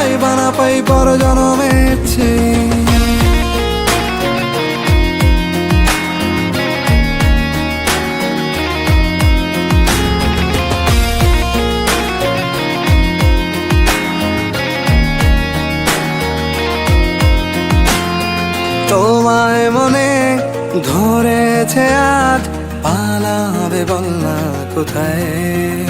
পাইবা না পাই পর জনমে চাই তোমায় মনে ধরেছে আজ পালাবে বলনা কোথায়?